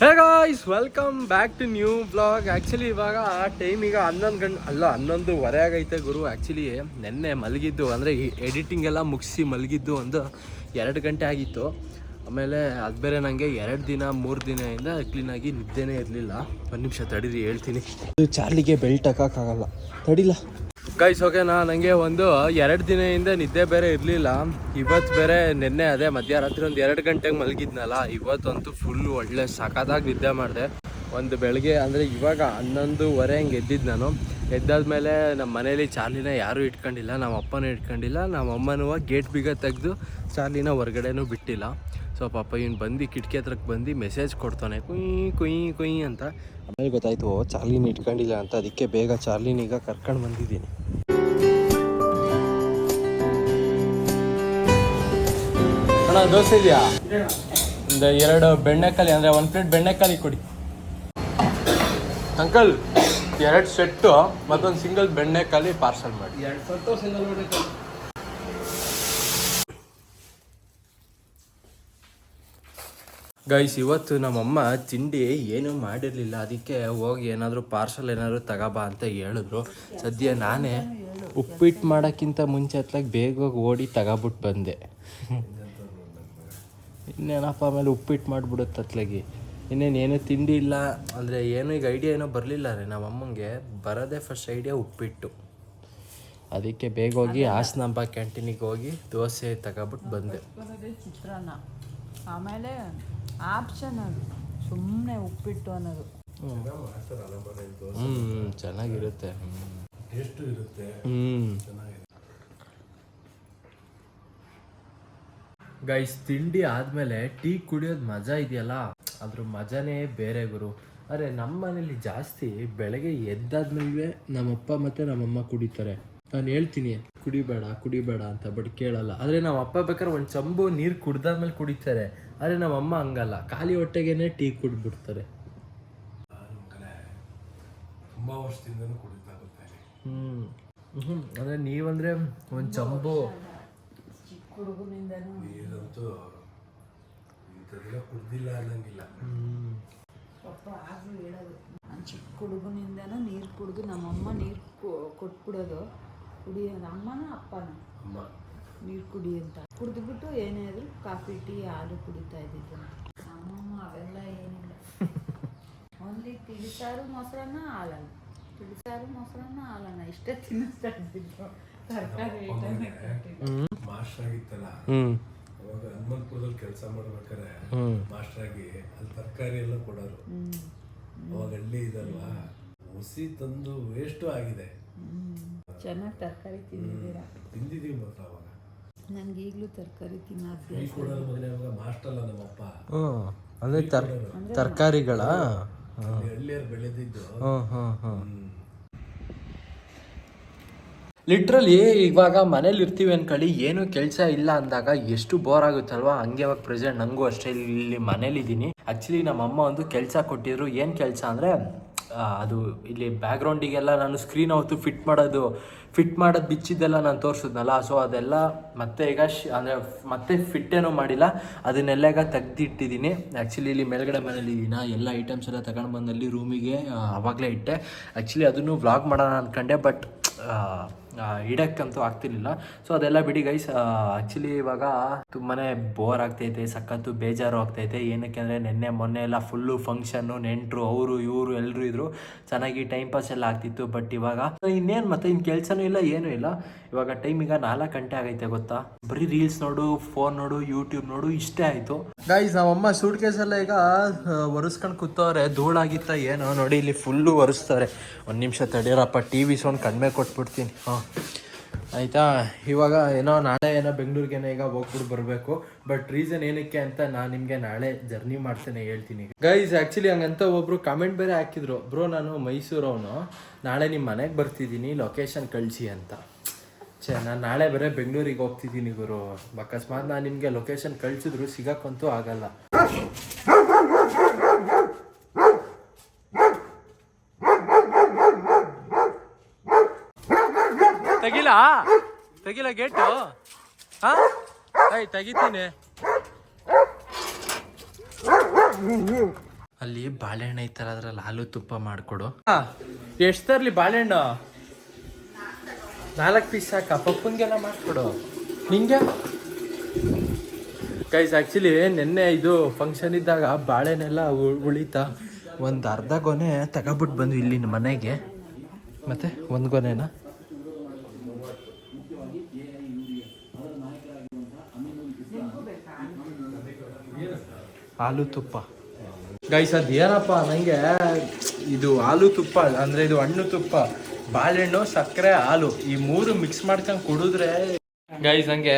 Hey guys welcome back to new blog actually ಇವಾಗ time ಈಗ ಹನ್ನೊಂದು ಗಂಟೆ ಅಲ್ಲ, ಹನ್ನೊಂದುವರೆ ಆಗೈತೆ ಗುರು. ಆ್ಯಕ್ಚುಲಿ ನೆನ್ನೆ ಮಲಗಿದ್ದು, ಅಂದರೆ ಎಡಿಟಿಂಗ್ ಎಲ್ಲ ಮುಗಿಸಿ ಮಲಗಿದ್ದು ಒಂದು ಎರಡು ಗಂಟೆ ಆಗಿತ್ತು. ಆಮೇಲೆ ಅದು ಬೇರೆ ನನಗೆ ಎರಡು ದಿನ, ಮೂರು ದಿನದಿಂದ ಕ್ಲೀನಾಗಿ ನಿದ್ದೆನೇ ಇರಲಿಲ್ಲ. ಒಂದು ನಿಮಿಷ ತಡೀರಿ, ಹೇಳ್ತೀನಿ. ಚಾರ್ಲಿಗೆ ಬೆಲ್ಟ್ ಹಾಕೋಕ್ಕಾಗಲ್ಲ ತಡಿಲ್ಲ ಗೈಸ್ ಓಕೆನಾ ನನಗೆ ಒಂದು ಎರಡು ದಿನದಿಂದ ನಿದ್ದೆ ಬೇರೆ ಇರಲಿಲ್ಲ. ಇವತ್ತು ಬೇರೆ ನಿನ್ನೆ ಅದೇ ಮಧ್ಯರಾತ್ರಿ ಒಂದು ಎರಡು ಗಂಟೆಗೆ ಮಲಗಿದ್ನಲ್ಲ, ಇವತ್ತಂತೂ ಫುಲ್ ಒಳ್ಳೆ ಸಖತ್ತಾಗಿ ನಿದ್ದೆ ಮಾಡಿದೆ. ಒಂದು ಬೆಳಗ್ಗೆ ಅಂದರೆ ಇವಾಗ ಹನ್ನೊಂದುವರೆ ಹಂಗೆ ಎದ್ದಿದ್ದು ನಾನು. ಎದ್ದಾದ್ಮೇಲೆ ನಮ್ಮ ಮನೇಲಿ ಚಾರ್ಲಿನ ಯಾರೂ ಇಟ್ಕೊಂಡಿಲ್ಲ, ನಮ್ಮ ಅಪ್ಪನೂ ಇಟ್ಕೊಂಡಿಲ್ಲ, ನಮ್ಮ ಅಮ್ಮನೂ ಗೇಟ್ ಬೀಗ ತೆಗೆದು ಚಾರ್ಲಿನ ಹೊರಗಡೆನೂ ಬಿಟ್ಟಿಲ್ಲ. ಸೊ ಪಾಪ ಇವ್ನು ಬಂದು ಕಿಟಕಿ ಹತ್ರಕ್ಕೆ ಬಂದು ಮೆಸೇಜ್ ಕೊಡ್ತಾನೆ ಕುಯ್ ಕುಯ್ ಕುಯ್ ಅಂತ. ಆಮೇಲೆ ಗೊತ್ತಾಯ್ತು ಓ ಚಾರ್ಲಿನ ಇಟ್ಕೊಂಡಿಲ್ಲ ಅಂತ. ಅದಕ್ಕೆ ಬೇಗ ಚಾರ್ಲಿನ ಈಗ ಕರ್ಕೊಂಡು ಬಂದಿದ್ದೀನಿ. ಅಣ್ಣ ದೋಸೆ ಇದೆಯಾ? ಒಂದು ಎರಡು ಬೆಣ್ಣೆಕಾಲಿ ಅಂದರೆ ಒಂದು ಪ್ಲೇಟ್ ಬೆಣ್ಣೆಕಾಲಿ ಕೊಡಿ. ಅಂಕಲ್ ಎರಡು ಸೆಟ್ಟು ಮತ್ತೊಂದು ಸಿಂಗಲ್ ಬೆಣ್ಣೆಕಾಲಿ ಪಾರ್ಸಲ್ ಮಾಡಿ. ಎರಡು ಸೆಟ್ಟು ಸಿಂಗಲ್ ಹೊಡಿತು ಗೈಸ್ ಇವತ್ತು ನಮ್ಮಮ್ಮ ತಿಂಡಿ ಏನೂ ಮಾಡಿರಲಿಲ್ಲ. ಅದಕ್ಕೆ ಹೋಗಿ ಏನಾದರೂ ಪಾರ್ಸಲ್ ಏನಾದರೂ ತಗೋಬಾ ಅಂತ ಹೇಳಿದ್ರು. ಸದ್ಯ ನಾನೇ ಉಪ್ಪಿಟ್ಟು ಮಾಡೋಕ್ಕಿಂತ ಮುಂಚೆ ಹತ್ಲಾಗ ಬೇಗ ಹೋಗಿ ಓಡಿ ತಗೋಬಿಟ್ಟು ಬಂದೆ. ಇನ್ನೇನಪ್ಪ ಆಮೇಲೆ ಉಪ್ಪಿಟ್ಟು ಮಾಡಿಬಿಡುತ್ತೆ ಅತ್ಲಾಗಿ ಇನ್ನೇನು ಏನೂ ತಿಂಡಿ ಇಲ್ಲ. ಅಂದರೆ ಏನೂ ಈಗ ಐಡಿಯಾ ಏನೋ ಬರಲಿಲ್ಲ ರೀ ನಮ್ಮಮ್ಮಂಗೆ. ಬರೋದೇ ಫಸ್ಟ್ ಐಡಿಯಾ ಉಪ್ಪಿಟ್ಟು. ಅದಕ್ಕೆ ಬೇಗ ಹೋಗಿ ಹಾಸನಾಂಬ ಕ್ಯಾಂಟೀನಿಗೆ ಹೋಗಿ ದೋಸೆ ತಗೊಬಿಟ್ಟು ಬಂದೆ. ಚಿತ್ರಾನ್ನ. ಆಮೇಲೆ ಆಪ್ಷನ್ ಅದು. ಸುಮ್ಮನೆ ಉಪ್ಪಿಟ್ಟು ಅನ್ನೋದು. ಹ್ಞೂ ಚೆನ್ನಾಗಿರುತ್ತೆ. ಎಷ್ಟು ಇರುತ್ತೆ. ಹ್ಞೂ ಗೈಸ್ ತಿಂಡಿ ಆದಮೇಲೆ ಟೀ ಕುಡಿಯೋದು ಮಜಾ ಇದೆಯಲ್ಲ? ಅದ್ರ ಮಜಾನೇ ಬೇರೆ ಗುರು. ಅರೆ ನಮ್ಮ ಮನೇಲಿ ಜಾಸ್ತಿ ಬೆಳಗ್ಗೆ ಎದ್ದಾದ್ಮೇಲೆ ನಮ್ಮಪ್ಪ ಮತ್ತು ನಮ್ಮಮ್ಮ ಕುಡಿತಾರೆ. ನಾನು ಹೇಳ್ತೀನಿ ಕುಡಿಬೇಡ ಕುಡಿಬೇಡ ಅಂತ ಬಟ್ ಕೇಳಲ್ಲ. ಆದರೆ ನಮ್ಮ ಅಪ್ಪ ಬೇಕಾದ್ರೆ ಒಂದು ಚಂಬು ನೀರು ಕುಡ್ದಾದ್ಮೇಲೆ ಕುಡಿತಾರೆ. ಆದರೆ ನಮ್ಮಮ್ಮ ಹಂಗಲ್ಲ. ಖಾಲಿ ಹೊಟ್ಟೆಗೇನೆ ಟೀ ಕುಡ್ಬಿಡ್ತಾರೆ ತುಂಬಾ ವರ್ಷದಿಂದನೂ ಕುಡಿತಾ ಬರ್ತಾ ಇದೆ. ಹ್ಞೂ ಹ್ಞೂ ಅಂದರೆ ನೀವಂದರೆ ಒಂದು ಚಂಬು ನೀರಂತೂ ಇಂಥದ್ದೆಲ್ಲ ಕುಡ್ದಿಲ್ಲ ಅನ್ನಂಗಿಲ್ಲ. ಹ್ಞೂ ಪಪ್ಪ ಆಗಲೂ ಹೇಳೋದು. ನಾನು ಚಿಕ್ಕ ಹುಡುಗನಿಂದನೂ ನೀರು ಕುಡಿದು ನಮ್ಮಮ್ಮ ನೀರು ಕೊಟ್ಬಿಡೋದು. ಕುಡಿಯೋದು. ಅಮ್ಮನ ಅಪ್ಪನ. ಅಮ್ಮ. ನೀರು ಕುಡಿ ಅಂತ. ಕುಡಿದ್ಬಿಟ್ಟು ಏನೇ ಆದರೂ ಕಾಫಿ ಟೀ ಹಾಲು ಕುಡಿತಾ ಇದ್ದಿದ್ದು ನಮ್ಮಮ್ಮ ಅವೆಲ್ಲ ಏನಿಲ್ಲ. ಓನ್ಲಿ ತಿಳಿಸಾರು ಮೊಸರನ್ನ ಹಾಲನ್ನ ತಿಳಿಸಾರು ಮೊಸರನ್ನ ಹಾಲನ್ನ ಇಷ್ಟೇ ತಿನ್ನಿಸ್ತಾ ಇದ್ದಿದ್ದು. ತರಕಾರಿ ಮಾಸ್ಟರ್ ಆಗಿತ್ತಲ್ಲ? ಅವಾಗ ಹನುಮಂತಪುರದಲ್ಲಿ ಕೆಲಸ ಮಾಡ್ಬೇಕಾರೆ ಹ್ಞೂ ಮಾಸ್ಟರ್ ಆಗಿ ಅಲ್ಲಿ ತರಕಾರಿ ಎಲ್ಲ ಕೊಡೋರು. ಅವಾಗ ಹಳ್ಳಿ ಇದಲ್ವಾ? ಹುಸಿ ತಂದು ವೇಸ್ಟು ಆಗಿದೆ. ಚೆನ್ನಾಗಿ ತರಕಾರಿ ತಿಂದಿದ್ದೀರಾ? ತಿಂದಿದ್ದೀವಿ ಮಾತ್ರ ಅವಾಗ. ನನಗೆ ಈಗಲೂ ತರಕಾರಿ ತಿನ್ನೋದು ಈ ಮಗನೇ ಅವಾಗ ಮಾಸ್ಟರ್ ಅಲ್ಲ ನಮ್ಮಪ್ಪ. ಹ್ಞೂ ಅಂದರೆ ತರ್ ತರಕಾರಿಗಳ? ಹಳ್ಳಿಯರು ಬೆಳೆದಿದ್ದು. ಲಿಟ್ರಲಿ ಇವಾಗ ಮನೇಲಿ ಇರ್ತೀವಿ ಅನ್ಕೊಳ್ಳಿ ಏನು ಕೆಲಸ ಇಲ್ಲ ಅಂದಾಗ ಎಷ್ಟು ಬೋರ್ ಆಗುತ್ತಲ್ವಾ? ಹಂಗೆ ಅವಾಗ ಪ್ರೆಸೆಂಟ್ ನಂಗೂ ಅಷ್ಟೇ ಇಲ್ಲಿ ಮನೇಲಿ ಇದ್ದೀನಿ ಆ್ಯಕ್ಚುಲಿ ನಮ್ಮ ಅಮ್ಮ ಒಂದು ಕೆಲಸ ಕೊಟ್ಟಿದ್ರು. ಏನು ಕೆಲಸ ಅಂದರೆ ಅದು ಇಲ್ಲಿ ಬ್ಯಾಕ್ಗ್ರೌಂಡಿಗೆಲ್ಲ ನಾನು ಸ್ಕ್ರೀನ್ ಅವತ್ತು ಫಿಟ್ ಮಾಡೋದು ಫಿಟ್ ಮಾಡೋದು ಬಿಚ್ಚಿದ್ದೆಲ್ಲ ನಾನು ತೋರಿಸಿದ್ನಲ್ಲ ಸೊ ಅದೆಲ್ಲ ಮತ್ತೆ ಈಗ ಶ್, ಅಂದರೆ ಮತ್ತೆ ಫಿಟ್ಟೇನೂ ಮಾಡಿಲ್ಲ. ಅದನ್ನೆಲ್ಲ ಈಗ ತೆಗ್ದಿಟ್ಟಿದ್ದೀನಿ ಆ್ಯಕ್ಚುಲಿ ಇಲ್ಲಿ ಮೇಲ್ಗಡೆ ಮನೇಲಿ ಇದೀನ ಎಲ್ಲ ಐಟಮ್ಸ್ ಎಲ್ಲ ತಗೊಂಡು ಬಂದಲ್ಲಿ ರೂಮಿಗೆ ಆವಾಗಲೇ ಇಟ್ಟೆ. ಆ್ಯಕ್ಚುಲಿ ಅದನ್ನು ವ್ಲಾಗ್ ಮಾಡೋಣ ಅಂದ್ಕೊಂಡೆ ಬಟ್ ಇಡಕ್ಕಂತೂ ಆಗ್ತಿರ್ಲಿಲ್ಲ. ಸೊ ಅದೆಲ್ಲ ಬಿಡಿ ಗೈಸ್ ಆ್ಯಕ್ಚುಲಿ ಇವಾಗ ತುಂಬಾ ಬೋರ್ ಆಗ್ತೈತೆ, ಸಖತ್ತು ಬೇಜಾರು ಆಗ್ತೈತೆ. ಏನಕ್ಕೆ ಅಂದರೆ ನಿನ್ನೆ, ಮೊನ್ನೆ ಎಲ್ಲ ಫುಲ್ಲು ಫಂಕ್ಷನ್ನು ನೆಂಟರು, ಅವರು, ಇವರು ಎಲ್ಲರೂ ಇದ್ರು. ಚೆನ್ನಾಗಿ ಟೈಮ್ ಪಾಸ್ ಎಲ್ಲ ಆಗ್ತಿತ್ತು ಬಟ್ ಇವಾಗ, ಇನ್ನೇನು ಮತ್ತೆ ಇನ್ನು ಕೆಲಸನೂ ಇಲ್ಲ, ಏನೂ ಇಲ್ಲ. ಇವಾಗ ಟೈಮ್ ಈಗ ನಾಲ್ಕು ಗಂಟೆ ಆಗೈತೆ ಗೊತ್ತಾ? ಬರೀ ರೀಲ್ಸ್ ನೋಡು ಫೋನ್ ನೋಡು ಯೂಟ್ಯೂಬ್ ನೋಡು, ಇಷ್ಟೇ ಆಯಿತು. ಗೈಸ್ ನಮ್ಮಮ್ಮ ಸೂಟ್ ಕೇಸಲ್ಲ ಈಗ ಒರೆಸ್ಕೊಂಡು ಕೂತವ್ರೆ. ಧೂಳಾಗಿತ್ತ ಏನೋ ನೋಡಿ, ಇಲ್ಲಿ ಫುಲ್ಲು ಒರೆಸ್ತಾರೆ. ಒಂದು ನಿಮಿಷ ತಡೀರಪ್ಪ ಟಿ ವಿ ಸೌಂಡ್ ಕಡಿಮೆ ಕೊಟ್ಬಿಡ್ತೀನಿ. ಹಾಂ. ಆಯಿತಾ? ಇವಾಗ ಏನೋ ನಾಳೆ ಏನೋ ಬೆಂಗಳೂರಿಗೇನೋ ಈಗ ಹೋಗ್ಬಿಟ್ಟು ಬರಬೇಕು. ಬಟ್ ರೀಸನ್ ಏನಕ್ಕೆ ಅಂತ ನಾನು ನಿಮಗೆ ನಾಳೆ ಜರ್ನಿ ಮಾಡ್ತೇನೆ, ಹೇಳ್ತೀನಿ ಗೈಸ್ ಆ್ಯಕ್ಚುಲಿ ಹಂಗಂತ ಒಬ್ಬರು ಕಮೆಂಟ್ ಬೇರೆ ಹಾಕಿದ್ರು. ಬ್ರೋ ನಾನು ಮೈಸೂರವನು. ನಾಳೆ ನಿಮ್ಮ ಮನೆಗೆ ಬರ್ತಿದ್ದೀನಿ ಲೊಕೇಶನ್ ಕಳಿಸಿ ಅಂತ. ಛೇ, ನಾನು ನಾಳೆ ಬೇರೆ ಬೆಂಗಳೂರಿಗೆ ಹೋಗ್ತಿದ್ದೀನಿ ಗುರು. ಅಕಸ್ಮಾತ್ ನಾನು ನಿಮಗೆ ಲೊಕೇಶನ್ ಕಳಿಸಿದ್ರು ಸಿಗಕ್ಕಂತೂ ಆಗಲ್ಲ. ತೆಗಿಲ? ತೆಗಿಲ ಗೇಟು ಹಾ? ಐ ತೆಗಿತೀನಿ. ಅಲ್ಲಿ ಬಾಳೆಹಣ್ಣು ಐತಲ್ಲ ಅದ್ರಲ್ಲಿ ಹಾಲು ತುಪ್ಪ ಮಾಡಿಕೊಡು. ಎಷ್ಟು ತರಲಿ ಬಾಳೆಹಣ್ಣು? ನಾಲ್ಕು ಪೀಸ್ ಸಾಕ. ಪಪ್ಪಂಗೆಲ್ಲ ಮಾಡಿಕೊಡು. ನಿಂಗೆ? ಗೈಸ್ ಆ್ಯಕ್ಚುಲಿ ನಿನ್ನೆ ಇದು ಫಂಕ್ಷನ್ ಇದ್ದಾಗ ಬಾಳೆನೆಲ್ಲ ಉಳಿತಾ. ಒಂದು ಅರ್ಧ ಗೊನೆ ತಗೊಬಿಟ್ಟು ಬಂದು ಇಲ್ಲಿನ ಮನೆಗೆ. ಮತ್ತೆ ಒಂದು ಗೊನೆನ? ಹಾಲು ತುಪ್ಪ. ಗೈಸ್ ಅದು ಏನಪ್ಪ ನನಗೆ ಇದು ಹಾಲು ತುಪ್ಪ, ಅಂದರೆ ಇದು ಹಣ್ಣು ತುಪ್ಪ. ಬಾಳೆಹಣ್ಣು ಸಕ್ಕರೆ ಹಾಲು ಈ ಮೂರು ಮಿಕ್ಸ್ ಮಾಡ್ಕೊಂಡು ಕುಡಿದ್ರೆ ಗೈಸ್ ಹಂಗೆ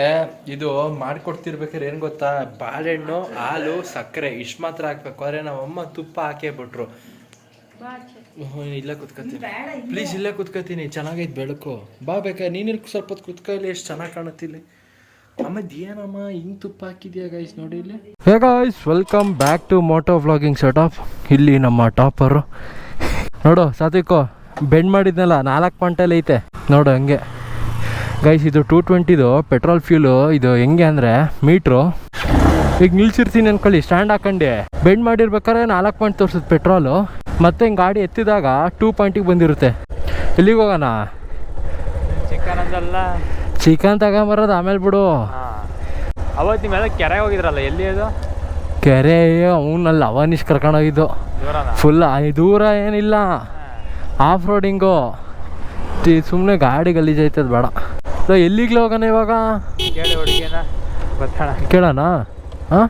ಇದು ಮಾಡ್ಕೊಡ್ತಿರ್ಬೇಕಾದ್ರೆ ಏನು ಗೊತ್ತಾ? ಬಾಳೆಹಣ್ಣು ಹಾಲು ಸಕ್ಕರೆ ಇಷ್ಟು ಮಾತ್ರ ಹಾಕ್ಬೇಕು. ಆದರೆ ನಮ್ಮಮ್ಮ ತುಪ್ಪ ಹಾಕೇ ಬಿಟ್ರು. ಇಲ್ಲೇ ಕುತ್ಕೋತೀನಿ. ಪ್ಲೀಸ್ ಇಲ್ಲೇ ಕುತ್ಕೋತೀನಿ. ಚೆನ್ನಾಗೈತೆ ಬೆಳಕು. ಬಾ ಬೇಕಾ ನೀನು ಇಲ್ಲಿ ಸ್ವಲ್ಪ ಹೊತ್ತು ಕುತ್ಕೋ ಇಲ್ಲಿ ಎಷ್ಟು ಚೆನ್ನಾಗಿ ಕಾಣುತ್ತಿಲ್ಲ ಆಮೇಲೆ ಏನಮ್ಮ ಹಿಂಗೆ ತುಪ್ಪ ಹಾಕಿದ್ಯಾ ಗೈಸ್ ನೋಡಿ ಇಲ್ಲಿ. Hey guys welcome back to moto vlogging setup ಇಲ್ಲಿ ನಮ್ಮ ಟಾಪರು. ನೋಡು ಸಾತ್ವಿಕೋ. ಬೆಂಡ್ ಮಾಡಿದ್ನಲ್ಲ ನಾಲ್ಕು ಪಾಯಿಂಟಲ್ಲಿ ಐತೆ. ನೋಡು ಹಂಗೆ. ಗೈಸ್ ಇದು ಟೂ ಟ್ವೆಂಟಿದು ಪೆಟ್ರೋಲ್ ಫ್ಯೂಲು ಇದು ಹೆಂಗೆ ಅಂದರೆ ಮೀಟ್ರು ಈಗ ನಿಲ್ಸಿರ್ತೀನಿ ಅನ್ಕೊಳ್ಳಿ ಸ್ಟ್ಯಾಂಡ್ ಹಾಕೊಂಡೆ. ಬೆಂಡ್ ಮಾಡಿರ್ಬೇಕಾದ್ರೆ ನಾಲ್ಕು ಪಾಯಿಂಟ್ ತೋರಿಸುತ್ತೆ ಪೆಟ್ರೋಲು ಮತ್ತೆ ಹಿಂಗೆ ಗಾಡಿ ಎತ್ತಿದಾಗ ಟೂ ಪಾಯಿಂಟಿಗೆ ಬಂದಿರುತ್ತೆ. ಎಲ್ಲಿಗೆ ಹೋಗೋಣ? ಚಿಕನ್ ಅಂದಲ್ಲ ಚಿಕನ್ ತಗೊಂಬರೋದು ಆಮೇಲೆ ಬಿಡು. ಅವತ್ತು ನಿಮ್ಮೆಲ್ಲ ಕೆರೆ ಹೋಗಿದ್ರಲ್ಲ ಎಲ್ಲಿ ಅದು? ಕೆರೆ ಅವನಲ್ಲಿ ಅವನಿಷ್ ಕರ್ಕೊಂಡೋಗಿದ್ದು ಫುಲ್ ಫುಲ್ ದೂರ ಏನಿಲ್ಲ. ಆಫ್ ರೋಡಿಂಗು ಸುಮ್ಮನೆ ಗಾಡಿ ಗಲೀಜೈತದ ಬೇಡ. ಸೊ ಎಲ್ಲಿಗೆ ಹೋಗೋಣ ಇವಾಗ? ಕೇಳೋಣ? ಹಾಂ?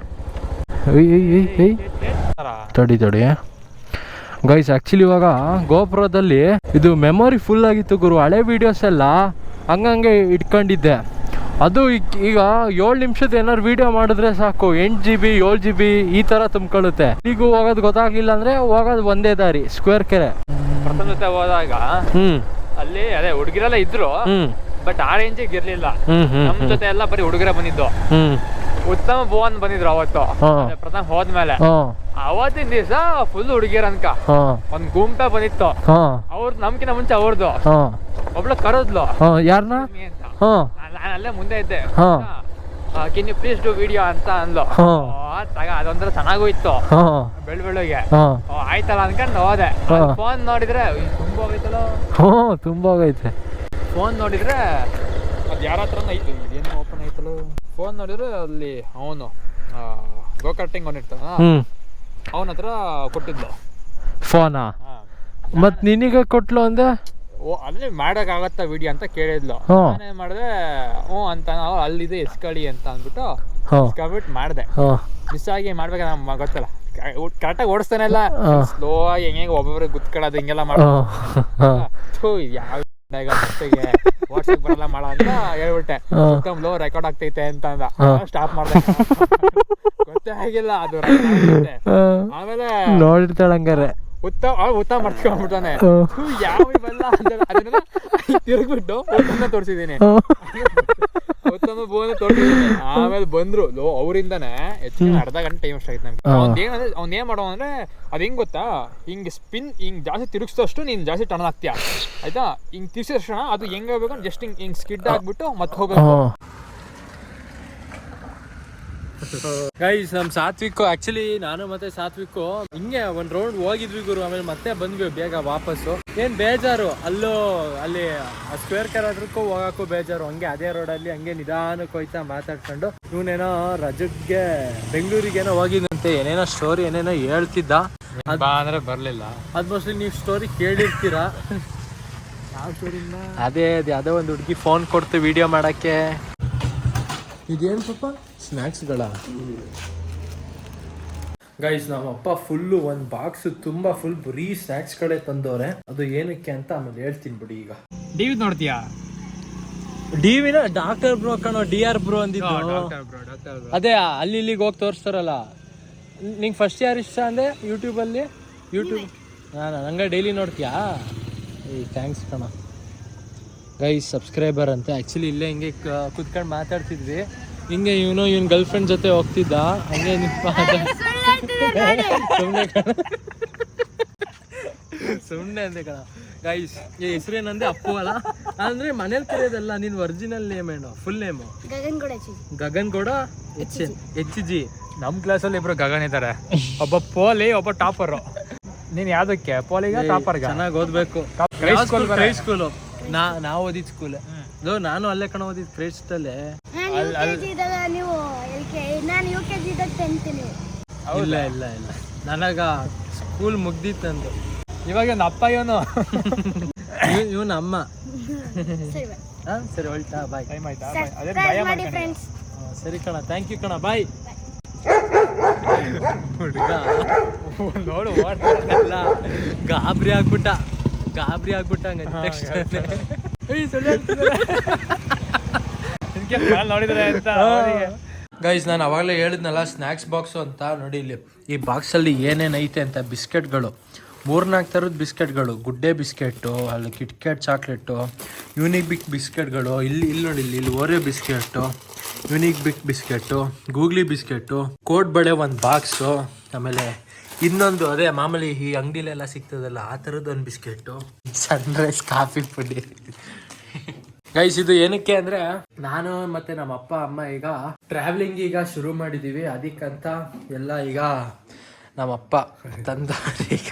ತಡಿ ತಡಿ. ಗೈಸ್ ಆ್ಯಕ್ಚುಲಿ ಇವಾಗ ಗೋಪುರದಲ್ಲಿ ಇದು ಮೆಮೊರಿ ಫುಲ್ ಆಗಿತ್ತು ಗುರು. ಹಳೆ ವೀಡಿಯೋಸ್ ಎಲ್ಲ ಹಂಗಂಗೆ ಇಟ್ಕೊಂಡಿದ್ದೆ. ಅದು ಈಗ ಈಗ ಏಳು ನಿಮಿಷದ ಏನಾದ್ರು ವೀಡಿಯೋ ಮಾಡಿದ್ರೆ ಸಾಕು. ಎಂಟು ಜಿ ಬಿ ಏಳು ಜಿ ಬಿ ಈ ಥರ ತುಂಬ್ಕೊಳ್ಳುತ್ತೆ. ಈಗ ಹೋಗೋದು ಗೊತ್ತಾಗಿಲ್ಲ ಅಂದರೆ ಹೋಗೋದು ಒಂದೇ ದಾರಿ ಸ್ಕ್ವೇರ್ ಕೆರೆ. ಪ್ರಥಮ ಜೊತೆ ಹೋದಾಗ ಹ್ಮ್. ಅಲ್ಲಿ ಅದೇ ಹುಡುಗಿರೆಲ್ಲ ಇದ್ರು ಹ್ಮ್. ಬಟ್ ಆ ರೇಂಜಿಗೆ ಇರ್ಲಿಲ್ಲ. ನಮ್ ಜೊತೆ ಎಲ್ಲ ಬರೀ ಹುಡುಗರೇ ಬಂದಿದ್ದು. ಹ್ಮ್. ಉತ್ತಮ ಭುವನ್ ಬಂದಿದ್ರು ಅವತ್ತು. ಹಾ. ಅದೇ ಪ್ರಥಮ ಹೋದ್ಮೇಲೆ. ಹಾಂ. ಅವತ್ತಿನ ದಿವಸ ಫುಲ್ ಹುಡುಗಿಯರ್ ಅನ್ಕ. ಹಾಂ. ಒಂದ್ ಗುಂಪೆ ಬಂದಿತ್ತು. ಹಾ. ಅವ್ರದ್ದು ನಮ್ಕಿನ ಮುಂಚೆ ಅವ್ರದ್ದು ಹಾಂ. ಒಬ್ಳು ಕರದ್ಲು. ಹಾ ಯಾರನ್ನ ಅಂತ. ಹಾಂ. ನಾನು ಅಲ್ಲೇ ಮುಂದೆ ಇದ್ದೆ. ಹಾ. Can you please do video ಅಂತ ಅಂದ್ಲು. ತಗ ಅದೊಂಥರ ಚೆನ್ನಾಗೂ ಇತ್ತು ಬೆಳ್ ಬೆಳಗ್ಗೆ ಆಯ್ತಲ್ಲ ಅನ್ಕೊಂಡು ಹೋದೆ. ಫೋನ್ ನೋಡಿದ್ರೆ ತುಂಬಾ ಹೋಗೈತಲ್ಲ. ಹ್ಞೂ ತುಂಬ ಆಗೈತೆ ಫೋನ್ ನೋಡಿದ್ರೆ ಅದು ಯಾರ ಹತ್ರನ ಐತಿ ಏನು ಓಪನ್ ಐತಲ್ಲ ಫೋನ್ ನೋಡಿದ್ರೆ ಅಲ್ಲಿ ಅವನು ಗೋ ಕಟ್ಟಿಂಗ್ ಒನ್ ಇರ್ತಾನ ಹ್ಞೂ ಅವನ ಹತ್ರ ಕೊಟ್ಟಿದ್ಲು ಫೋನಾ ಮತ್ತೆ ನಿನಗೆ ಕೊಟ್ಲು ಅಂದೆ? ಅಲ್ಲಿ ಮಾಡೋಕ್ಕಾಗತ್ತಾ ವಿಡಿಯೋ ಅಂತ ಕೇಳಿದ್ಲು. ಹಾ. ನಾನೇನ್ ಮಾಡಿದೆ ಹ್ಞೂ ಅಂತ ನಾವು ಅಲ್ಲಿದೆ ಎಸ್ಕಳಿ ಅಂತ ಅಂದ್ಬಿಟ್ಟು ಹಾಂ. ಮಾಡ್ದೆ ಮಾಡಿದೆ. ಹಾಂ. ಮಿಸ್ ಆಗಿ ಮಾಡ್ಬೇಕು ನಮ್ಮ ಗೊತ್ತಲ್ಲ. ಕರೆಕ್ಟಾಗಿ ಓಡಿಸ್ತಾನೆ ಇಲ್ಲ ಹಾ. ಸ್ಲೋ ಆಗಿ ಹೆಂಗೆ ಒಬ್ಬೊಬ್ರಿಗೆ ಗುತ್ಕೊಳ್ಳೋದು ಹಿಂಗೆಲ್ಲ ಮಾಡ ಹಾಂ. ಯಾವ ವಾಟ್ಸಪ್ ಬರಲ್ಲ ಮಾಡ ಅಂತ ಹೇಳ್ಬಿಟ್ಟೆ. ಹಾ. ಲೋ ರೆಕಾರ್ಡ್ ಆಗ್ತೈತೆ ಅಂತ ಅಂದ. ಹಾ. ಸ್ಟಾಪ್ ಮಾಡ್ದೆ. ಗೊತ್ತೇ ಆಗಿಲ್ಲ ಅದು record ಆಗ್ತೈತೆ. ಆಮೇಲೆ ನೋಡಿರ್ತಾಳೆ ಹಂಗಾರೆ ಉತ್ತ ಉತ್ತ ಮಾಡ್ಕೊಂಡ್ಬಿಟ್ಟಾನೆ ಯಾವ ಅಂತ ಅದನ್ನೆಲ್ಲ ತಿರುಗ್ಬಿಟ್ಟು ಉತ್ತಮ ತೋರಿಸಿದೀನಿ ಉತ್ತಮ ಬೋನ ತೋರಿಸಿದ್ದೀನಿ. ಆಮೇಲೆ ಬಂದ್ರು. ಲೋ ಅವರಿಂದಾನೆ ಹೆಚ್ಚಿಗೆ ಅರ್ಧ ಗಂಟೆ ಟೈಮ್ ಅಷ್ಟು ಆಯ್ತು ನಮ್ಗೆ. ಹಾ. ಅವ್ನ್ ಏನಂದ್ರೆ ಅವ್ನ್ ಏನ್ ಮಾಡೋ ಅಂದ್ರೆ ಅದ್ ಹೆಂಗ್ ಗೊತ್ತಾ? ಹಿಂಗ್ ಸ್ಪಿನ್ ಹಿಂಗ್ ಜಾಸ್ತಿ ತಿರುಗಿಸಿದಷ್ಟು ನೀನ್ ಜಾಸ್ತಿ ಟರ್ನ್ ಆಗ್ತೀಯ. ಆಯ್ತಾ? ಹಿಂಗ್ ತಿರ್ಸಿದಷ್ಟು ಅದು ಹೆಂಗ್ ಹೋಗ್ಬೇಕು ಜಸ್ಟ್ ಹಿಂಗ್ ಹಿಂಗ್ ಸ್ಕಿಡ್ ಆಗ್ಬಿಟ್ಟು ಮತ್ತೆ ಹೋಗ್ಬೇಕು. ಗೈಸ್ ನಮ್ ಸಾತ್ವಿಕ್ ಆಕ್ಚುಲಿ ನಾನು ಮತ್ತೆ ಸಾತ್ವಿಕ್ ಹಿಂಗೆ ಒಂದ್ ರೌಂಡ್ ಹೋಗಿದ್ವಿ ಗುರು ಆಮೇಲೆ ಮತ್ತೆ ಬಂದ್ವಿ ಬೇಗ ವಾಪಸ್ ಏನ್ ಬೇಜಾರು? ಅಲ್ಲೂ ಅಲ್ಲಿ ಸ್ಕ್ವೇರ್ ಕರ್ ಹತ್ರಕ್ಕೂ ಹೋಗಕ್ಕೂ ಬೇಜಾರು. ಹಂಗೆ ಅದೇ ರೋಡ್ ಅಲ್ಲಿ ಹಂಗೆ ನಿಧಾನಕ್ಕೆ ಹೋಯ್ತಾ ಮಾತಾಡ್ಕೊಂಡು ಇವನೇನೋ ರಜಕ್ಕೆ ಬೆಂಗಳೂರಿಗೇನೋ ಹೋಗಿದಂತೆ ಏನೇನೋ ಸ್ಟೋರಿ ಏನೇನೋ ಹೇಳ್ತಿದ್ದ. ಅಂದ್ರೆ ಬರ್ಲಿಲ್ಲ. ಅದ್ ಮೋಸ್ಟ್ಲಿ ನೀವು ಸ್ಟೋರಿ ಕೇಳಿರ್ತೀರಾ? ಅದೇ ಅದೇ ಅದೇ ಒಂದು ಹುಡುಗಿ ಫೋನ್ ಕೊಡ್ತು ವಿಡಿಯೋ ಮಾಡಕ್ಕೆ. ಇದೇನ್ ಪಾಪ? ಸ್ನ್ಯಾಕ್ಸ್ಗಳ ಗೈಸ್ ನಮ್ಮ ಅಪ್ಪ ಫುಲ್ಲು ಒಂದು ಬಾಕ್ಸ್ ತುಂಬಾ ಫುಲ್ ಬರೀ ಕಡೆ ತಂದವ್ರೆ. ಅದು ಏನಕ್ಕೆ ಅಂತ ಆಮೇಲೆ ಹೇಳ್ತೀನಿ ಬಿಡಿ ಈಗ. ಡಿವಿ ನೋಡ್ತೀಯಾ? ಡಿವಿನ ಡಾಕ್ಟರ್ ಬ್ರೋ ಕಣೋ ಡಿ ಆರ್ ಬ್ರೋ ಅಂದಿದ್ದು. ಅದೇ ಅಲ್ಲಿ ಇಲ್ಲಿಗೆ ಹೋಗಿ ತೋರಿಸ್ತಾರಲ್ಲ. ನಿಂಗೆ ಫಸ್ಟ್ ಯಾರು ಇಷ್ಟ ಅಂದೆ ಯೂಟ್ಯೂಬಲ್ಲಿ ಯೂಟ್ಯೂಬ್ ನಾನು ನಂಗೆ ಡೈಲಿ ನೋಡ್ತೀಯಾ? ಏಯ್ ಥ್ಯಾಂಕ್ಸ್ ಕಣ. ಗೈಸ್ ಸಬ್ಸ್ಕ್ರೈಬರ್ ಅಂತ. ಆ್ಯಕ್ಚುಲಿ ಇಲ್ಲೇ ಹಿಂಗೆ ಕುತ್ಕೊಂಡು ಮಾತಾಡ್ತಿದ್ವಿ. ಹಿಂಗೆ ಇವನು ಇವನ್ ಗರ್ಲ್ ಫ್ರೆಂಡ್ ಜೊತೆ ಹೋಗ್ತಿದ್ದ ಹಂಗೆ ಸುಮ್ಮನೆ ಸುಮ್ಮನೆ ಅಂದೆ ಕಣ. ಗೈಸ್ ಈ ಹೆಸರೇನಂದೆ ಅಪ್ಪು ಅಲ್ಲ. ಅಂದ್ರೆ ಮನೇಲಿ ಕರೆಯೋದಲ್ಲ ನಿನ್ ಒರಿಜಿನಲ್ ನೇಮ್ ಏನು full name Gagan Gowda H H G ನಮ್ ಕ್ಲಾಸಲ್ಲಿ ಇಬ್ರು ಗಗನ್ ಇದ್ದಾರೆ ಒಬ್ಬ ಪೋಲಿ ಒಬ್ಬ ಟಾಪರ್. ನೀನ್ ಯಾವ್ದಕ್ಕೆ? ಪೋಲಿಗ ಟಾಪರ್ ಚೆನ್ನಾಗಿ ಓದ್ಬೇಕು. ಸ್ಕೂಲ್. ಸ್ಕೂಲು ನಾ ನಾವು ಓದಿದ ಸ್ಕೂಲ್ ನಾನು ಅಲ್ಲೇ ಕಣ ಓದಿದ್ ಕ್ರೈಸ್ಟ್ ಅಲ್ಲೇ ನಾನು ಯು ಕೆ ಜಿ ಇದ್ದಾಗ ನೀವು ಎಲ್ ಕೆ ನಾನು ಇಲ್ಲ ಇಲ್ಲ ಇಲ್ಲ. ನನಗ ಸ್ಕೂಲ್ ಮುಗ್ದಿತ್ತಂದು. ಇವಾಗ ಒಂದು ಅಪ್ಪ ಇವನು. ಇವನ ಅಮ್ಮ. ಸರಿ ಹೊಳ್ತಾ ಹಾ ಸರಿ ಹೊಲ್ಟಾ ಬಾಯ್ ಟೈಮ್ ಆಯ್ತಾ? Bye. ಅದೇ ಭಯ ಸಬ್ಸ್ಕ್ರೈಬ್ ಮಾಡಿ ಮಾಡ್ಕೊಂಡು ಫ್ರೆಂಡ್ಸ್ ಸರಿ ಕಣ ಥ್ಯಾಂಕ್ ಯು ಕಣ ಬಾಯ್ ಹುಡುಗ. ನೋಡು ಎಲ್ಲ ಗಾಬರಿ ಆಗ್ಬಿಟ್ಟ. ಗಾಬರಿ ಆಗ್ಬಿಟ್ಟ ಹಂಗ ನೋಡಿದ್ರೆ ಅಂತ. ಗೈಸ್ ನಾನು ಅವಾಗಲೇ ಹೇಳಿದ್ನಲ್ಲ ಸ್ನ್ಯಾಕ್ಸ್ ಬಾಕ್ಸು ಅಂತ ನೋಡಿ ಇಲ್ಲಿ. ಈ ಬಾಕ್ಸಲ್ಲಿ ಏನೇನು ಐತೆ ಅಂತ ಬಿಸ್ಕೆಟ್ಗಳು. ಮೂರ್ನಾಲ್ಕು ಥರದ ಬಿಸ್ಕೆಟ್ಗಳು. ಗುಡ್ಡೆ ಬಿಸ್ಕೆಟ್ಟು ಅಲ್ಲಿ ಕಿಟ್ಕ್ಯಾಟ್ ಚಾಕ್ಲೇಟು ಯೂನಿಕ್ ಬಿಕ್ ಬಿಸ್ಕೆಟ್ಗಳು, ಇಲ್ಲಿ ಇಲ್ಲಿ ನೋಡಿ, ಇಲ್ಲಿ ಇಲ್ಲಿ Oreo biscuit Unibic biscuit googly biscuit coat ಬಳೆ ಒಂದು ಬಾಕ್ಸು ಆಮೇಲೆ ಇನ್ನೊಂದು, ಅದೇ ಮಾಮೂಲಿ ಈ ಅಂಗಡಿಲೆಲ್ಲ ಸಿಗ್ತದಲ್ಲ, ಆ ಥರದ್ದು ಒಂದು ಬಿಸ್ಕೆಟ್ಟು ಸನ್ರೈಸ್ ಕಾಫಿ ಪುಡಿ. ಗೈಸ್ ಇದು ಏನಕ್ಕೆ ಅಂದ್ರೆ ನಾನು ಮತ್ತೆ ನಮ್ಮ ಅಪ್ಪ ಅಮ್ಮ ಈಗ ಟ್ರಾವೆಲಿಂಗ್ ಈಗ ಶುರು ಮಾಡಿದೀವಿ. ಅದಕ್ಕಂತ ಎಲ್ಲ ಈಗ ನಮ್ಮಪ್ಪ ತಂದ ಈಗ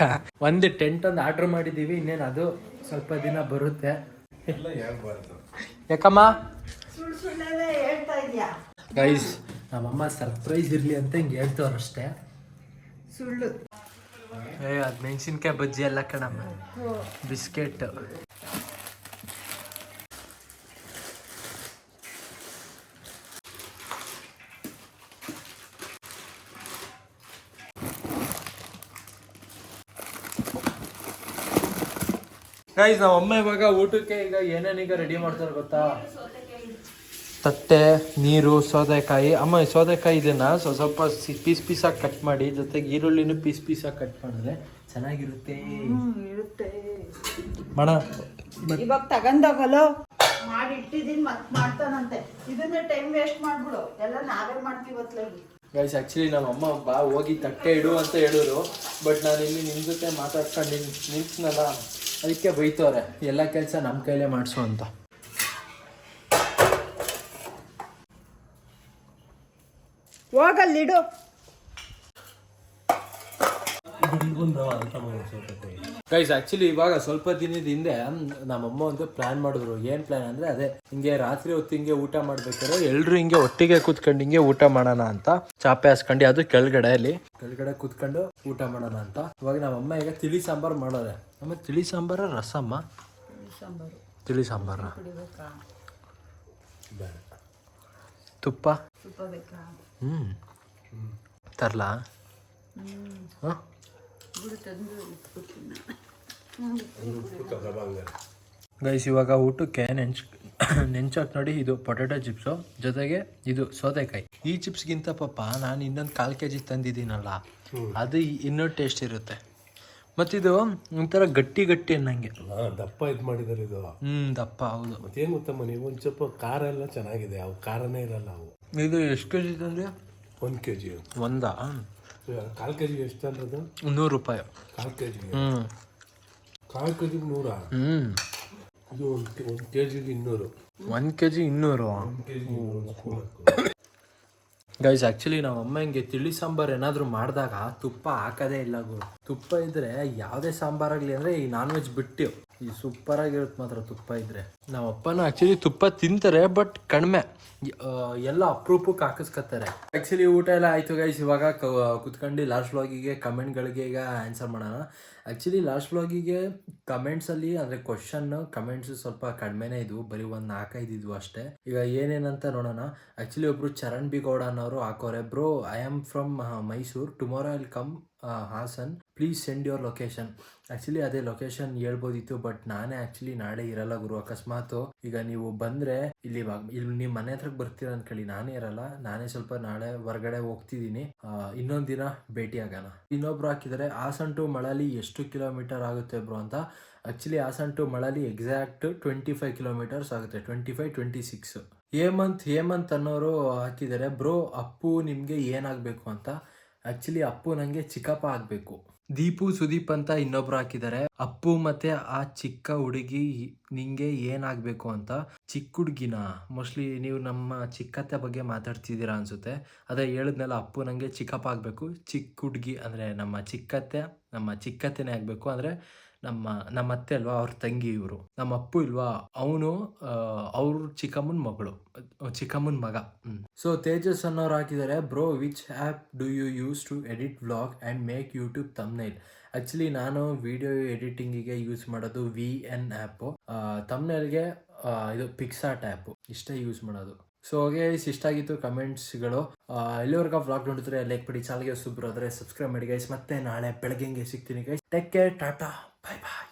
ಒಂದು ಟೆಂಟ್ ಒಂದು ಆರ್ಡರ್ ಮಾಡಿದೀವಿ. ಇನ್ನೇನು ಅದು ಸ್ವಲ್ಪ ದಿನ ಬರುತ್ತೆ. ಯಾಕಮ್ಮ? ಗೈಸ್ ನಮ್ಮಮ್ಮ ಸರ್ಪ್ರೈಸ್ ಇರ್ಲಿ ಅಂತ ಹಿಂಗೆ ಹೇಳ್ತವ್ರಷ್ಟೇ ಸುಳ್ಳು. ಏ ಅದು ಮೆಣಸಿನ್ಕಾಯಿ ಬಜ್ಜಿ ಎಲ್ಲ ಕಣಮ್ಮ. ಬಿಸ್ಕೆಟ್ ಗೈಸ್ ನಮ್ಮ ಅಮ್ಮ ಇವಾಗ ಊಟಕ್ಕೆ ಈಗ ಏನೇನೀಗ ರೆಡಿ ಮಾಡ್ತಾರೆ ಗೊತ್ತಾ? ತಟ್ಟೆ ನೀರು ಸೌದೆಕಾಯಿ ಅಮ್ಮ ಈ ಸೌತೆಕಾಯಿ ಇದನ್ನ ಸ್ವಲ್ಪ ಸ್ವಲ್ಪ ಪೀಸ್ ಪೀಸಾಗಿ ಕಟ್ ಮಾಡಿ ಜೊತೆಗೆ ಈರುಳ್ಳಿನೂ ಪೀಸ್ ಪೀಸಾಗಿ ಕಟ್ ಮಾಡಿದ್ರೆ ಚೆನ್ನಾಗಿರುತ್ತೆ. ಇರುತ್ತೆ. ಮಣ. ಇವಾಗ ತಗೊಂಡೋಗಲು? ಮಾಡಿ ಇಟ್ಟಿದ್ದೀನಿ ಮತ್ತೆ ಮಾಡ್ತಾನಂತೆ. ಇದನ್ನ ಟೈಮ್ ವೇಸ್ಟ್ ಮಾಡ್ಬಿಡು. ಎಲ್ಲ ನಾವೇ ಮಾಡ್ತೀವತ್ಲಾಗಿ ಗೈಸ್ ಆ್ಯಕ್ಚುಲಿ ನಮ್ಮ ಅಮ್ಮ ಬಾ ಹೋಗಿ ತಟ್ಟೆ ಇಡು ಅಂತ ಹೇಳಿದ್ರು ಬಟ್ ನಾನು ಇಲ್ಲಿ ನಿಮ್ಮ ಜೊತೆ ಮಾತಾಡ್ಕೊಂಡು ನಿಂತ್ನಲ್ಲ ಅದಕ್ಕೆ ಬೈತವ್ರೆ ಎಲ್ಲ ಕೆಲಸ ನಮ್ಮ ಕೈಲೇ ಮಾಡಿಸು ಅಂತ. ಹೋಗಲ್ಲಿಡು. ಗೈಸ್ ಆಕ್ಚುಲಿ ಇವಾಗ ಸ್ವಲ್ಪ ದಿನದ ಹಿಂದೆ ನಮ್ಮಮ್ಮ ಒಂದು ಪ್ಲಾನ್ ಮಾಡಿದ್ರು. ಏನ್ ಪ್ಲಾನ್ ಅಂದ್ರೆ ಅದೇ ಹಿಂಗೆ ರಾತ್ರಿ ಹೊತ್ತು ಹಿಂಗೆ ಊಟ ಮಾಡ್ಬೇಕಾದ್ರೆ ಎಲ್ಲರೂ ಹಿಂಗೆ ಒಟ್ಟಿಗೆ ಕೂತ್ಕೊಂಡು ಹಿಂಗೆ ಊಟ ಮಾಡೋಣ ಅಂತ ಚಾಪೆ ಹಾಸ್ಕೊಂಡು ಅದು ಕೆಳಗಡೆ ಅಲ್ಲಿ ಕೆಳಗಡೆ ಕೂತ್ಕೊಂಡು ಊಟ ಮಾಡೋಣ ಅಂತ. ಇವಾಗ ನಮ್ಮಮ್ಮ ಈಗ ತಿಳಿ ಸಾಂಬಾರು ಮಾಡೋದೆ. ನಮ್ಮ ತಿಳಿ ಸಾಂಬಾರ ರಸಮ್ಮ? ಸಾಂಬಾರು. ತಿಳಿ ಸಾಂಬಾರ. ತುಪ್ಪ ಹ್ಮ್. ತರ್ಲಾ? ಹಾಂ? ಗೈಸ್ ಇವಾಗ ಊಟಕ್ಕೆ ನೆಂಚ್ ನೆಂಚಾಕ್ ನೋಡಿ ಇದು ಪೊಟ್ಯಾಟೊ ಚಿಪ್ಸು. ಜೊತೆಗೆ ಇದು ಸೌತೆಕಾಯಿ. ಈ ಚಿಪ್ಸ್ಗಿಂತ ಪಾಪ ನಾನು ಇನ್ನೊಂದು ಕಾಲು ಕೆ ಜಿ ತಂದಿದ್ದೀನಲ್ಲ ಅದು ಇನ್ನೂ ಟೇಸ್ಟ್ ಇರುತ್ತೆ. ಮತ್ತಿದು ಒಂಥರ ಗಟ್ಟಿ ಗಟ್ಟಿ ಅನ್ನಂಗೆ. ದಪ್ಪ ಇದು ಮಾಡಿದಾರೆ ಇದು. ಹ್ಞೂ ದಪ್ಪ ಹೌದು. ಮತ್ತೇನು ಗೊತ್ತಮ್ಮ ನೀವು ಒಂದು ಸ್ವಲ್ಪ ಖಾರ ಎಲ್ಲ ಚೆನ್ನಾಗಿದೆ. ಅವು ಖಾರನೇ ಇರಲ್ಲ ಅವು. ಇದು ಎಷ್ಟು ಕೆ ಜಿ ತಂದ್ರೆ ಒಂದು ಕೆ ಜಿ ಒಂದಾ? ಕಾಲು ಕೆ ಜಿಗೆ ಎಷ್ಟು ಅನ್ನೋದು ನೂರು ರೂಪಾಯಿ. ಕಾಲು ಕೆ ಜಿಗೆ ಹ್ಞೂ ಕಾಲು ಕೆ ಜಿಗೆ ನೂರಾ? ಹ್ಞೂ ಇದು ಒಂದು ಒಂದು ಕೆ ಜಿಗೆ ಇನ್ನೂರು. ಒಂದು ಕೆ ಜಿ ಇನ್ನೂರು ಗೈಸ್ ಆ್ಯಕ್ಚುಲಿ ನಮ್ಮ ಅಮ್ಮ ಹಿಂಗೆ ತಿಳಿ ಸಾಂಬಾರು ಏನಾದರೂ ಮಾಡಿದಾಗ ತುಪ್ಪ ಹಾಕೋದೇ ಇಲ್ಲ ಗುರು ತುಪ್ಪ ಇದ್ರೆ ಯಾವುದೇ ಸಾಂಬಾರಾಗಲಿ ಅಂದರೆ ಈ ನಾನ್ ವೆಜ್ ಬಿಟ್ಟು. ಈ ಸೂಪರ್ ಆಗಿರುತ್ತೆ ಮಾತ್ರ ತುಪ್ಪ ಇದ್ರೆ. ನಮ್ಮ ಅಪ್ಪನ ಆ್ಯಕ್ಚುಲಿ ತುಪ್ಪ ತಿಂತಾರೆ ಬಟ್ ಕಡಿಮೆ. ಎಲ್ಲ ಅಪ್ರೂಪಕ್ಕೆ ಹಾಕಿಸ್ಕೊತಾರೆ. ಆ್ಯಕ್ಚುಲಿ ಊಟ ಎಲ್ಲ ಆಯಿತು ಗೈಸ್ ಇವಾಗ ಕುತ್ಕೊಂಡು ಲಾಸ್ಟ್ ವ್ಲಾಗಿಗೆ ಕಮೆಂಟ್ಗಳಿಗೆ ಈಗ ಆನ್ಸರ್ ಮಾಡೋಣ. ಆ್ಯಕ್ಚುಲಿ ಲಾಸ್ಟ್ ವ್ಲಾಗಿಗೆ ಕಮೆಂಟ್ಸಲ್ಲಿ ಅಂದರೆ ಕ್ವಶನ್ ಕಮೆಂಟ್ಸ್ ಸ್ವಲ್ಪ ಕಡಿಮೆನೇ ಇದ್ವು, ಬರೀ ಒಂದು ನಾಲ್ಕೈದು ಇದ್ವು ಅಷ್ಟೇ. ಈಗ ಏನೇನಂತ ನೋಡೋಣ. ಆ್ಯಕ್ಚುಲಿ ಒಬ್ರು ಚರಣ್ ಬಿ ಗೌಡ ಅನ್ನೋರು ಹಾಕೋರೆ. Bro I am from Mysuru tomorrow I come Hassan please send your location actually ಅದೇ ಲೊಕೇಶನ್ ಹೇಳ್ಬೋದಿತ್ತು ಬಟ್ ನಾನೇ ಆ್ಯಕ್ಚುಲಿ ನಾಳೆ ಇರಲ್ಲ ಗುರು. ಅಕಸ್ಮಾತು ಈಗ ನೀವು ಬಂದರೆ ಇಲ್ಲಿ ಇಲ್ಲಿ ನಿಮ್ಮ ಮನೆ ಹತ್ರಕ್ಕೆ ಬರ್ತೀರ ಅನ್ಕೊಳ್ಳಿ ನಾನೇ ಇರಲ್ಲ. ನಾನೇ ಸ್ವಲ್ಪ ನಾಳೆ ಹೊರಗಡೆ ಹೋಗ್ತಿದ್ದೀನಿ. ಇನ್ನೊಂದು ದಿನ ಭೇಟಿ ಆಗೋಣ. ಇನ್ನೊಬ್ರು ಹಾಕಿದರೆ, ಹಾಸನ್ ಟು ಮಳಲಿ ಎಷ್ಟು ಕಿಲೋಮೀಟರ್ ಆಗುತ್ತೆ ಬ್ರೋ ಅಂತ. Actually Hassan to Malali exact twenty five kilometres ಆಗುತ್ತೆ. Twenty five twenty six Hemanth Hemanth ಅನ್ನೋರು ಹಾಕಿದ್ದಾರೆ ಬ್ರೋ, ಅಪ್ಪು ನಿಮಗೆ ಏನಾಗಬೇಕು? ಅಂತ. ಆ್ಯಕ್ಚುಲಿ ಅಪ್ಪು ನನಗೆ ಚಿಕ್ಕಪ್ಪ ಆಗಬೇಕು. ದೀಪು, ಸುದೀಪ್ ಅಂತ ಇನ್ನೊಬ್ರು ಹಾಕಿದ್ದಾರೆ ಅಪ್ಪು ಮತ್ತೆ ಆ ಚಿಕ್ಕ ಹುಡುಗಿ ನಿಂಗೆ ಏನಾಗಬೇಕು ಅಂತ ಚಿಕ್ಕ ಹುಡುಗಿನ. ಮೋಸ್ಟ್ಲಿ ನೀವು ನಮ್ಮ ಚಿಕ್ಕತ್ತೆ ಬಗ್ಗೆ ಮಾತಾಡ್ತಿದ್ದೀರಾ ಅನ್ಸುತ್ತೆ. ಅದೇ ಹೇಳಿದ್ನಲ್ಲ, ಅಪ್ಪು ನನಗೆ ಚಿಕ್ಕಪ್ಪ ಆಗಬೇಕು. ಚಿಕ್ಕ ಹುಡುಗಿ ಅಂದ್ರೆ ನಮ್ಮ ಚಿಕ್ಕತ್ತೆ, ನಮ್ಮ ಚಿಕ್ಕತ್ತೆನೇ ಆಗಬೇಕು. ಅಂದ್ರೆ ನಮ್ಮ ನಮ್ಮ ಅತ್ತೆ ಅಲ್ವಾ ಅವ್ರ ತಂಗಿ ಇವರು. ನಮ್ಮ ಅಪ್ಪು ಇಲ್ವಾ ಅವನು ಅವ್ರ ಚಿಕ್ಕಮ್ಮನ ಮಗಳು, ಚಿಕ್ಕಮ್ಮನ ಮಗ. ಸೊ ತೇಜಸ್ ಅನ್ನೋರು ಹಾಕಿದ್ದಾರೆ bro which app do you use to edit vlog and make YouTube thumbnail actually ನಾನು ವಿಡಿಯೋ ಎಡಿಟಿಂಗಿಗೆ ಯೂಸ್ ಮಾಡೋದು ವಿ ಎನ್ ಆ್ಯಪು ತಮ್ನೈಲ್ಗೆ ಇದು ಪಿಕ್ಸಾಟ್ ಆ್ಯಪು ಇಷ್ಟೇ ಯೂಸ್ ಮಾಡೋದು. ಸೊ ಹಾಗೆ ಇಷ್ಟ ಆಗಿತ್ತು ಕಮೆಂಟ್ಸ್ಗಳು ಎಲ್ಲಿವರೆಗೂ ವ್ಲಾಗ್ ನೋಡಿದ್ರೆ ಲೈಕ್ ಮಾಡಿ ಚಾನಲ್ಗೆ ಸುಬ್ರು ಆದರೆ ಸಬ್ಸ್ಕ್ರೈಬ್ ಮಾಡಿ ಗೈಸ್ ಮತ್ತೆ ನಾಳೆ ಬೆಳಗ್ಗೆ ಸಿಗ್ತೀನಿ guys take care tata bye bye